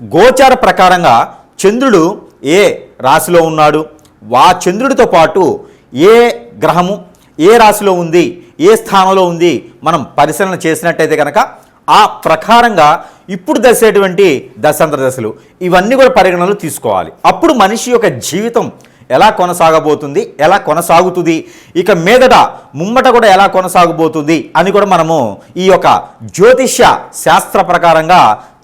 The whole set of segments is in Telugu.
గోచార ప్రకారంగా చంద్రుడు ఏ రాశిలో ఉన్నాడు? వా చంద్రుడితో పాటు ఏ గ్రహము ఏ రాశిలో ఉంది ఏ స్థానంలో ఉంది మనం పరిశీలన చేసినట్టయితే కనుక ఆ ప్రకారంగా ఇప్పుడు దశేటువంటి దశాంతర దశలు ఇవన్నీ కూడా పరిగణనలు తీసుకోవాలి. అప్పుడు మనిషి యొక్క జీవితం ఎలా కొనసాగబోతుంది ఎలా కొనసాగుతుంది ఇక మీదట ముమ్మట కూడా ఎలా కొనసాగబోతుంది అని కూడా మనము ఈ యొక్క జ్యోతిష్య శాస్త్ర ప్రకారంగా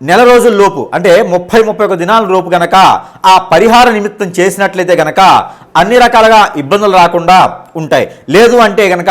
నెల రోజుల లోపు అంటే ముప్పై ముప్పై ఒక దినాల లోపు గనక ఆ పరిహార నిమిత్తం చేసినట్లయితే గనక అన్ని రకాలుగా ఇబ్బందులు రాకుండా ఉంటాయి. లేదు అంటే గనక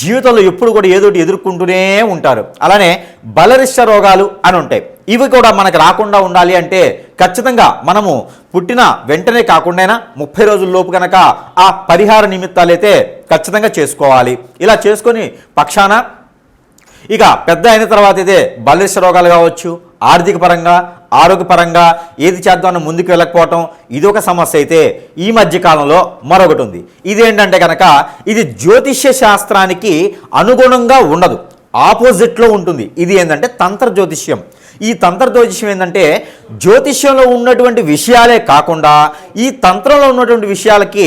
జీవితంలో ఎప్పుడు కూడా ఏదోటి ఎదుర్కొంటూనే ఉంటారు. అలానే బలరిష్ట రోగాలు అని ఉంటాయి. ఇవి కూడా మనకు రాకుండా ఉండాలి అంటే ఖచ్చితంగా మనము పుట్టిన వెంటనే కాకుండా ముప్పై రోజుల లోపు కనుక ఆ పరిహార నిమిత్తాలైతే ఖచ్చితంగా చేసుకోవాలి. ఇలా చేసుకొని పక్షాన ఇక పెద్ద అయిన తర్వాత అయితే బలరిష్ట రోగాలు కావచ్చు ఆర్థిక పరంగా ఆరోగ్యపరంగా ఏది చేద్దామని ముందుకు వెళ్ళకపోవటం ఇది ఒక సమస్య అయితే ఈ మధ్య కాలంలో మరొకటి ఉంది. ఇదేంటంటే కనుక ఇది జ్యోతిష్య శాస్త్రానికి అనుగుణంగా ఉండదు. ఆపోజిట్లో ఉంటుంది. ఇది ఏంటంటే తంత్ర జ్యోతిష్యం. ఈ తంత్ర జ్యోతిష్యం ఏంటంటే జ్యోతిష్యంలో ఉన్నటువంటి విషయాలే కాకుండా ఈ తంత్రంలో ఉన్నటువంటి విషయాలకి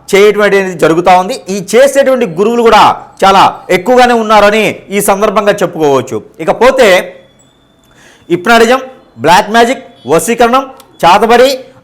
చేయటువంటి అనేది జరుగుతూ ఉంది. ఈ చేసేటువంటి గురువులు కూడా చాలా ఎక్కువగానే ఉన్నారని ఈ సందర్భంగా చెప్పుకోవచ్చు. ఇకపోతే ఇప్నాడిజం బ్లాక్ మ్యాజిక్ వశీకరణం చాతబడి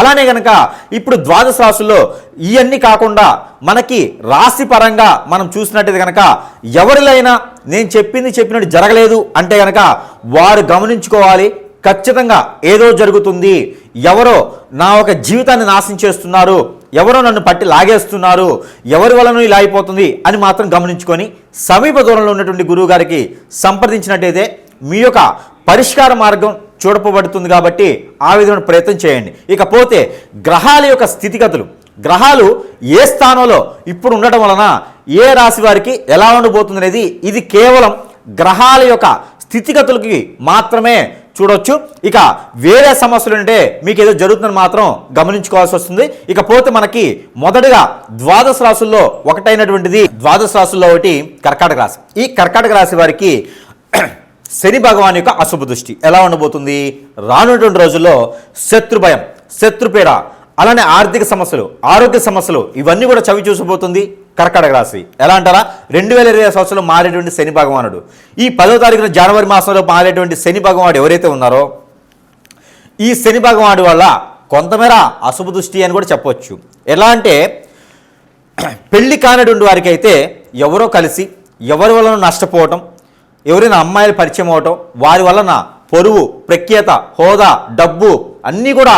అలానే కనుక ఇప్పుడు ద్వాదశ రాశుల్లో ఇవన్నీ కాకుండా మనకి రాశి పరంగా మనం చూసినట్టయితే కనుక ఎవరిలైనా నేను చెప్పింది చెప్పినట్టు జరగలేదు అంటే కనుక వారు గమనించుకోవాలి. ఖచ్చితంగా ఏదో జరుగుతుంది. ఎవరో నా ఒక జీవితాన్ని నాశనం చేస్తున్నారు. ఎవరో నన్ను పట్టి లాగేస్తున్నారు. ఎవరి వలన ఇలా అయిపోతుంది అని మాత్రం గమనించుకొని సమీప దూరంలో ఉన్నటువంటి గురువు గారికి సంప్రదించినట్టయితే మీ యొక్క పరిష్కార మార్గం చూడపబడుతుంది కాబట్టి ఆ విధమైన ప్రయత్నం చేయండి. ఇకపోతే గ్రహాల యొక్క స్థితిగతులు గ్రహాలు ఏ స్థానంలో ఇప్పుడు ఉండటం వలన ఏ రాశి వారికి ఎలా ఉండబోతుంది అనేది ఇది కేవలం గ్రహాల యొక్క స్థితిగతులకి మాత్రమే చూడొచ్చు. ఇక వేరే సమస్యలు ఉంటే మీకు ఏదో జరుగుతుందని మాత్రం గమనించుకోవాల్సి వస్తుంది. ఇకపోతే మనకి మొదటగా ద్వాదశ రాశుల్లో ఒకటైనటువంటిది ద్వాదశ రాశుల్లో ఒకటి కర్కాటక రాశి. ఈ కర్కాటక రాశి వారికి శని భగవాన్ యొక్క అశుభ దృష్టి ఎలా ఉండబోతుంది? రానున్నటువంటి రోజుల్లో శత్రు భయం శత్రుపీడ అలానే ఆర్థిక సమస్యలు ఆరోగ్య సమస్యలు ఇవన్నీ కూడా చవి చూసిపోతుంది కర్కటక రాశి. ఎలా అంటారా? రెండు వేల ఇరవై సంవత్సరంలో మారేటువంటి శని భగవానుడు. ఈ పదో తారీఖున జనవరి మాసంలో మారేటువంటి శని భగవానుడు ఎవరైతే ఉన్నారో ఈ శని భగవానుడి వల్ల కొంతమేర అశుభ దృష్టి అని కూడా చెప్పవచ్చు ఎలా అంటే పెళ్ళి కానటువంటి వారికైతే ఎవరో కలిసి ఎవరి వలన నష్టపోవటం ఎవరైనా అమ్మాయిలు పరిచయం అవటం వారి వలన పొరువు ప్రఖ్యాత హోదా డబ్బు అన్నీ కూడా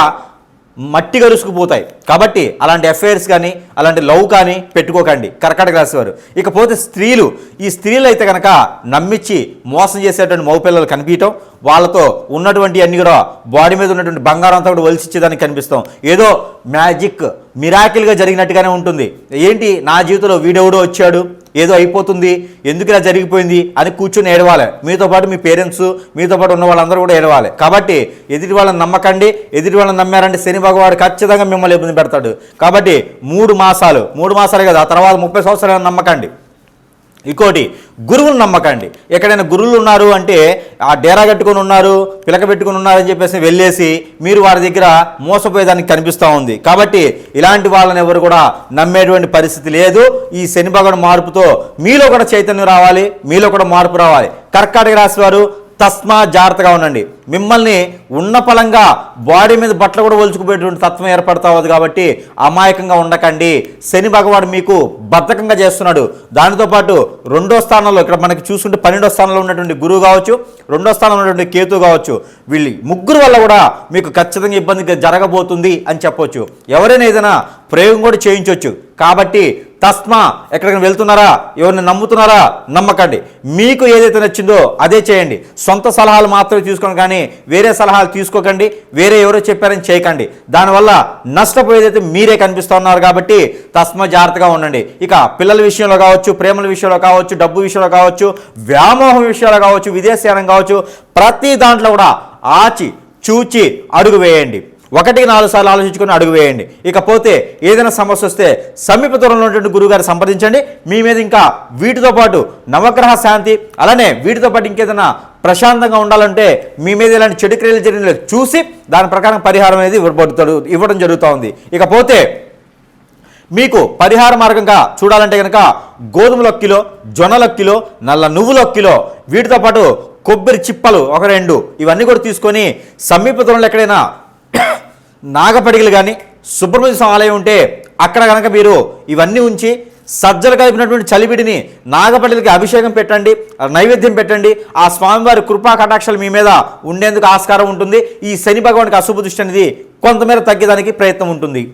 మట్టి గరుసుకుపోతాయి. కాబట్టి అలాంటి అఫైర్స్ కానీ అలాంటి లవ్ కానీ పెట్టుకోకండి. కర్కాటక రాశి వారు. ఇకపోతే స్త్రీలు ఈ స్త్రీలు అయితే కనుక నమ్మించి మోసం చేసేటువంటి మగపిల్లలు కనిపించటం వాళ్ళతో ఉన్నటువంటి అన్ని కూడా బాడీ మీద ఉన్నటువంటి బంగారం అంతా కూడా ఒలిచిచ్చేదానికి కనిపిస్తాం. ఏదో మ్యాజిక్ మిరాకిల్గా జరిగినట్టుగానే ఉంటుంది. ఏంటి? నా జీవితంలో వీడెవడో వచ్చాడు? ఏదో అయిపోతుంది ఎందుకు ఇలా జరిగిపోయింది అని కూర్చొని ఏడవాలి. మీతో పాటు మీ పేరెంట్స్ మీతో పాటు ఉన్న వాళ్ళందరూ కూడా ఏడవాలి. కాబట్టి ఎదుటి వాళ్ళని నమ్మకండి ఎదుటి వాళ్ళని నమ్మారంటే శని భగవాడు ఖచ్చితంగా మిమ్మల్ని ఇబ్బంది పెడతాడు. కాబట్టి మూడు మాసాలు మూడు మాసాలు కదా ఆ తర్వాత ముప్పై సంవత్సరాలు నమ్మకండి. ఇంకోటి గురువులు నమ్మకండి. ఎక్కడైనా గురువులు ఉన్నారు అంటే ఆ డేరా కట్టుకొని ఉన్నారు పిలక పెట్టుకొని ఉన్నారు అని చెప్పేసి వెళ్ళేసి మీరు వారి దగ్గర మోసపోయేదానికి కనిపిస్తూ ఉంది. కాబట్టి ఇలాంటి వాళ్ళని ఎవరు కూడా నమ్మేటువంటి పరిస్థితి లేదు. ఈ శని భగవాన్ మార్పుతో మీలో కూడా చైతన్యం రావాలి మీలో కూడా మార్పు రావాలి. కర్కాటక రాశి వారు తస్మా జాగ్రత్తగా ఉండండి. మిమ్మల్ని ఉన్న పలంగా బాడీ మీద బట్టలు కూడా ఒలుచుకుపోయేటువంటి తత్వం ఏర్పడతా ఉంది కాబట్టి అమాయకంగా ఉండకండి. శని భగవాడు మీకు బద్ధకంగా చేస్తున్నాడు. దానితో పాటు రెండో స్థానంలో ఇక్కడ మనకి చూసుకుంటే పన్నెండో స్థానంలో ఉన్నటువంటి గురువు కావచ్చు రెండో స్థానంలో ఉన్నటువంటి కేతు కావచ్చు వీళ్ళు ముగ్గురు వల్ల కూడా మీకు ఖచ్చితంగా ఇబ్బంది జరగబోతుంది అని చెప్పవచ్చు ఎవరైనా ఏదైనా ప్రయోగం కూడా చేయించవచ్చు కాబట్టి తస్మా. ఎక్కడికైనా వెళ్తున్నారా? ఎవరిని నమ్ముతున్నారా? నమ్మకండి. మీకు ఏదైతే నచ్చిందో అదే చేయండి. సొంత సలహాలు మాత్రమే తీసుకోండి కానీ వేరే సలహాలు తీసుకోకండి. వేరే ఎవరో చెప్పారని చేయకండి. దానివల్ల నష్టపోయేదైతే మీరే కనిపిస్తూ ఉన్నారు కాబట్టి తస్మా జాగ్రత్తగా ఉండండి. ఇక పిల్లల విషయంలో కావచ్చు ప్రేమల విషయంలో కావచ్చు డబ్బు విషయంలో కావచ్చు వ్యామోహం విషయంలో కావచ్చు విదేశీయానం కావచ్చు ప్రతి దాంట్లో కూడా ఆచి చూచి అడుగు వేయండి. ఒకటికి నాలుగు సార్లు ఆలోచించుకొని అడుగు వేయండి. ఇకపోతే ఏదైనా సమస్య వస్తే సమీప దూరంలో ఉన్నటువంటి గురువుగారు సంప్రదించండి. మీ మీద ఇంకా వీటితో పాటు నవగ్రహ శాంతి అలానే వీటితో పాటు ఇంకేదైనా ప్రశాంతంగా ఉండాలంటే మీ మీద ఇలాంటి చెడు క్రియలు జరిగిన చూసి దాని ప్రకారం పరిహారం అనేది ఇవ్వడం జరుగుతూ ఉంది ఇకపోతే మీకు పరిహార మార్గంగా చూడాలంటే కనుక గోధుమల కిలో జొన్నల కిలో నల్ల నువ్వుల కిలో వీటితో పాటు కొబ్బరి చిప్పలు ఒక రెండు ఇవన్నీ కూడా తీసుకొని సమీప దూరంలో ఎక్కడైనా నాగపడిగలు కానీ సుబ్రహ్మణ్య స్వామి ఆలయం ఉంటే అక్కడ కనుక మీరు ఇవన్నీ ఉంచి సజ్జలు కలిపినటువంటి చలిబిడిని నాగపడిలకి అభిషేకం పెట్టండి నైవేద్యం పెట్టండి ఆ స్వామివారి కృపా కటాక్షాలు మీ మీద ఉండేందుకు ఆస్కారం ఉంటుంది. ఈ శని భగవానికి అశుభ దృష్టి అనేది కొంతమేర తగ్గేదానికి ప్రయత్నం ఉంటుంది.